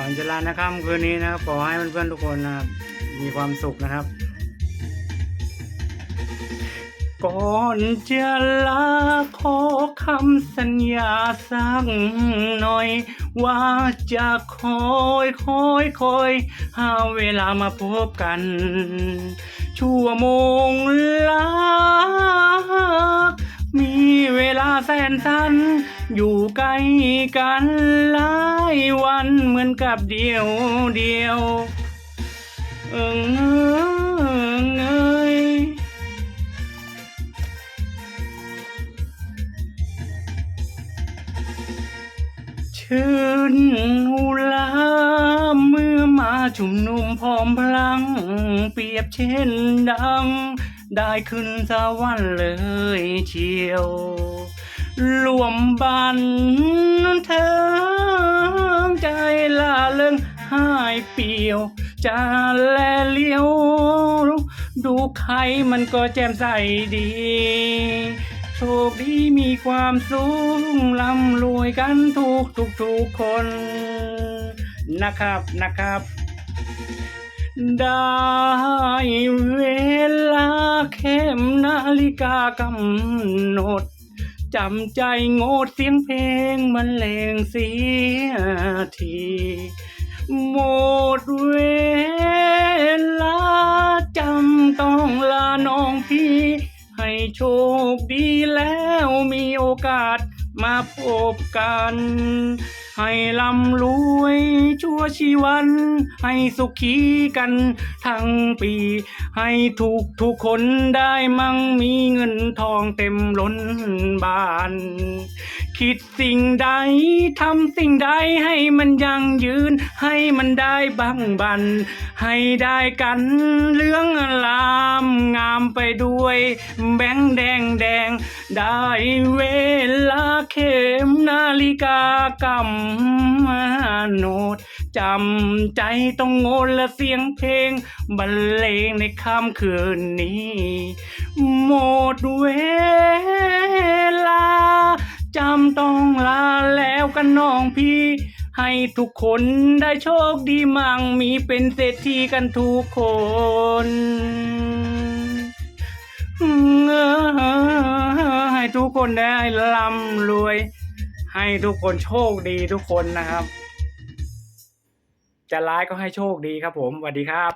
ก่อนจะลานะครับคืนนี้นะครับขอให้เพื่อนๆทุกคนนะครับมีความสุขนะครับ ก่อนจะลาขอคำสัญญาสักหน่อย ว่าจะคอยคอยคอยหาเวลามาพบกัน ชั่วโมงละมีเวลาแสนสั้น อยู่ใกล้กันหลายวันเหมือนกับเดียวเดียว เอิงเอิงเอยชื่นอุลาเมื่อมาชุมนุมพร้อมพลัง เปรียบเช่นดัง ได้ขึ้นสวรรค์เลยเชียว รวมบันเทิงใจล่าเริงหายเปลี่ยวจะแลเลี้ยว ดูใครมันก็แจ่มใสดี โชคดีมีความสุขร่ำรวยกันทุกทุกทุกคนนะครับนะครับได้เวลาเข็มนาฬิกากำหนด จำใจโงดเสียงเพลงมันเลงเสียทีหมดเวลาจำต้องลาน้องพี่ ให้โชคดีแล้วมีโอกาส มาพบกัน ให้ร่ำรวยชั่วชีวัน ให้สุขีกันทั้งปี ให้ทุกทุกคนได้มั่งมีเงินทองเต็มล้นบ้าน คิดสิ่งใดทำสิ่งใดให้มันยั่งยืน ให้มันได้บังบัน ให้ได้กันเรื่องลามงามไปด้วย แบงแดงแดง ได้เวลาเข็มนาฬิกากำโนดจำใจต้องโงนและเสียงเพลง บรรเลงในค่ำคืนนี้ หมดเวลา กันน้องพี่ ให้ทุกคนได้โชคดีมั่งมีเป็นเศรษฐีกันทุกคนให้ทุกคนได้ร่ำรวย ให้ทุกคนโชคดีทุกคนนะครับ จะร้ายก็ให้โชคดีครับผมสวัสดีครับ